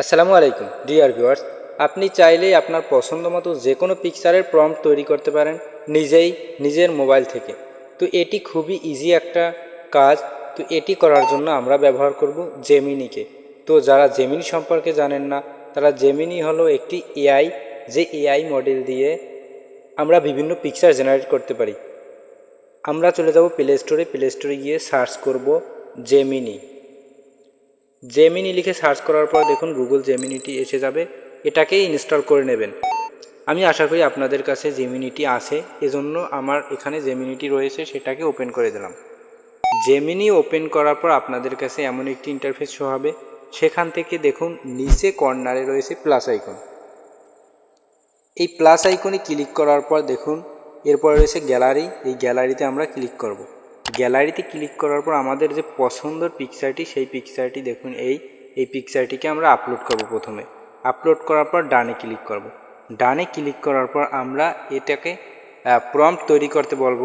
আসসালামু আলাইকুম, dear viewers. আপনি চাইলেই আপনার পছন্দ মতো যে কোনো পিকচারের প্রম্পট তৈরি করতে পারেন, নিজেই, নিজের মোবাইল থেকে। তো এটি খুবই ইজি একটা কাজ। তো এটি করার জন্য আমরা ব্যবহার করব জেমিনিকে তো যারা জেমিনি সম্পর্কে জানেন না, তারা জেমিনি হলো একটি এআই যে এআই মডেল দিয়ে আমরা বিভিন্ন পিকচার জেনারেট করতে পারি। আমরা চলে যাব প্লে স্টোরে প্লে স্টোরে গিয়ে সার্চ করব জেমিনি জেমিনি লিখে সার্চ করার পর দেখুন গুগল জেমিনিটি এসে যাবে, এটাকেই ইনস্টল করে নেবেন। আমি আশা করি আপনাদের কাছে জেমিনিটি আছে, এজন্য আমার এখানে জেমিনিটি রয়েছে, সেটাকে ওপেন করে দিলাম। জেমিনি ওপেন করার পর আপনাদের কাছে এমন একটি ইন্টারফেস শো হবে, সেখান থেকে দেখুন নিচে কর্নারে রয়েছে প্লাস আইকন এই প্লাস আইকনে ক্লিক করার পর দেখুন, এরপর রয়েছে গ্যালারি এই গ্যালারিতে আমরা ক্লিক করব। গ্যালারিতে ক্লিক করার পর আমাদের যে পছন্দের পিকচারটি সেই পিকচারটি দেখুন, এই এই পিকচারটিকে আমরা আপলোড করব প্রথমে। আপলোড করার পর ডানে ক্লিক করব। ডানে ক্লিক করার পর আমরা এটাকে প্রম্পট তৈরি করতে বলব।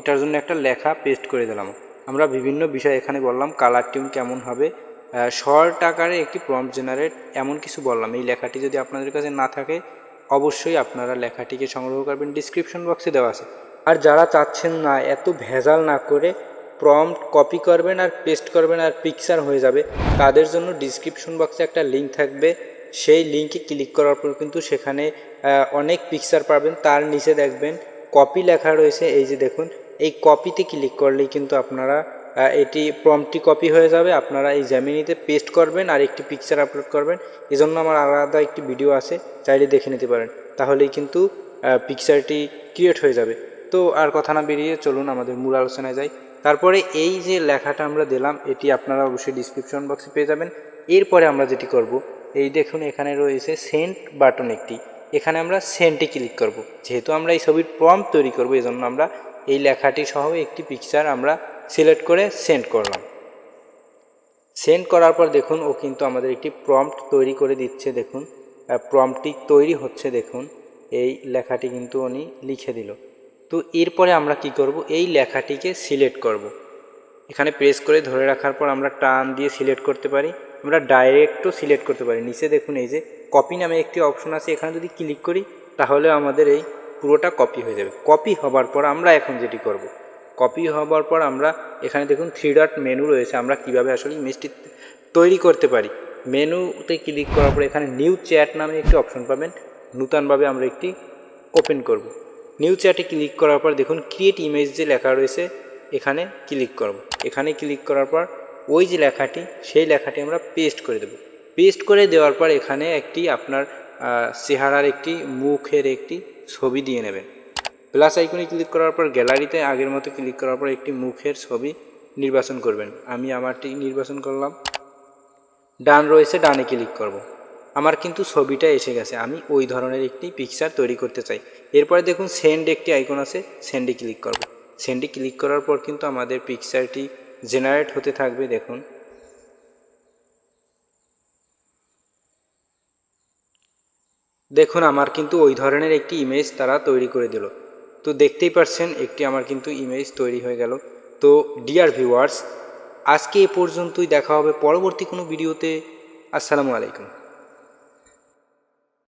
এটার জন্য একটা লেখা পেস্ট করে দিলাম। আমরা বিভিন্ন বিষয় এখানে বললাম কালার টিউন কেমন হবে শর্ট আকারে একটি প্রম্পট জেনারেট এমন কিছু বললাম। এই লেখাটি যদি আপনাদের কাছে না থাকে, অবশ্যই আপনারা লেখাটিকে সংগ্রহ করবেন। ডিসক্রিপশন বক্সে দেওয়া আছে। আর যারা চাচ্ছেন না এত ভেজাল না করে প্রম্পট কপি করবেন আর পেস্ট করবেন আর পিকচার হয়ে যাবে, তাদের জন্য ডিসক্রিপশন বক্সে একটা লিঙ্ক থাকবে। সেই লিঙ্কে ক্লিক করার পর কিন্তু সেখানে অনেক পিকচার পাবেন। তার নিচে দেখবেন কপি লেখা রয়েছে। এই যে দেখুন, এই কপিতে ক্লিক করলেই কিন্তু আপনারা এটি প্রম্পটি কপি হয়ে যাবে। আপনারা এই জ্যামিনিতে পেস্ট করবেন আর একটি পিকচার আপলোড করবেন। এজন্য আমার আলাদা একটি ভিডিও আছে, চাইলে দেখে নিতে পারেন। তাহলেই কিন্তু পিকচারটি ক্রিয়েট হয়ে যাবে। তো আর কথা না বেরিয়ে চলুন আমাদের মূল আলোচনায় যাই। তারপরে এই যে লেখাটা আমরা দিলাম, এটি আপনারা অবশ্যই ডিসক্রিপশন বক্সে পেয়ে যাবেন। এরপরে আমরা যেটি করব, এই দেখুন এখানে রয়েছে সেন্ট বাটন একটি। এখানে আমরা সেন্টে ক্লিক করব। যেহেতু আমরা এই ছবির প্রম্পট তৈরি করব এই জন্য আমরা এই লেখাটি সহ একটি পিকচার আমরা সিলেক্ট করে সেন্ড করলাম। সেন্ড করার পর দেখুন, ও কিন্তু আমাদের একটি প্রম্পট তৈরি করে দিচ্ছে, দেখুন। প্রম্পটটি তৈরি হচ্ছে, দেখুন। এই লেখাটি কিন্তু উনি লিখে দিল। তো এরপরে আমরা কি করব? এই লেখাটিকে সিলেক্ট করব। এখানে প্রেস করে ধরে রাখার পর আমরা টান দিয়ে সিলেক্ট করতে পারি। আমরা ডাইরেক্টও সিলেক্ট করতে পারি। নিচে দেখুন এই যে কপি নামে একটি অপশন আছে। এখানে যদি ক্লিক করি, তাহলে আমাদের এই পুরোটা কপি হয়ে যাবে। কপি হবার পর আমরা এখন যেটি করব। কপি হবার পর আমরা এখানে দেখুন থ্রি ডট মেনু রয়েছে। আমরা কীভাবে আসলে ইমেজটি তৈরি করতে পারি? মেনুতে ক্লিক করার পর এখানে নিউ চ্যাট নামে একটি অপশন পাবেন। নূতনভাবে আমরা একটি ওপেন করব। নিউ চ্যাটে ক্লিক করার পর দেখুন ক্রিয়েট ইমেজ যে লেখা রয়েছে, এখানে ক্লিক করব। এখানে ক্লিক করার পর ওই যে লেখাটি, সেই লেখাটি আমরা পেস্ট করে দেব পেস্ট করে দেওয়ার পর এখানে একটি আপনার চেহারার একটি, মুখের একটি ছবি দিয়ে নেবেন প্লাস আইকনে ক্লিক করার পর গ্যালারিতে আগের মতো ক্লিক করার পর একটি মুখের ছবি নির্বাচন করবেন আমি আমারটি নির্বাচন করলাম ডান রয়েছে, ডানে ক্লিক করব। আমার কিন্তু ছবিটা এসে গেছে। আমি ওই ধরনের একটি পিকচার তৈরি করতে চাই। এরপরে দেখুন সেন্ড একটি আইকন আছে সেন্ডে ক্লিক করব। সেন্ডে ক্লিক করার পর কিন্তু আমাদের পিকচারটি জেনারেট হতে থাকবে, দেখুন। দেখুন, আমার কিন্তু ওই ধরনের একটি ইমেজ তারা তৈরি করে দিল। তো দেখতেই পারছেন, একটি আমার কিন্তু ইমেজ তৈরি হয়ে গেল। তো ডিয়ার ভিউয়ার্স আজকে এ পর্যন্তই দেখা হবে পরবর্তী কোনো ভিডিওতে আসসালামু আলাইকুম।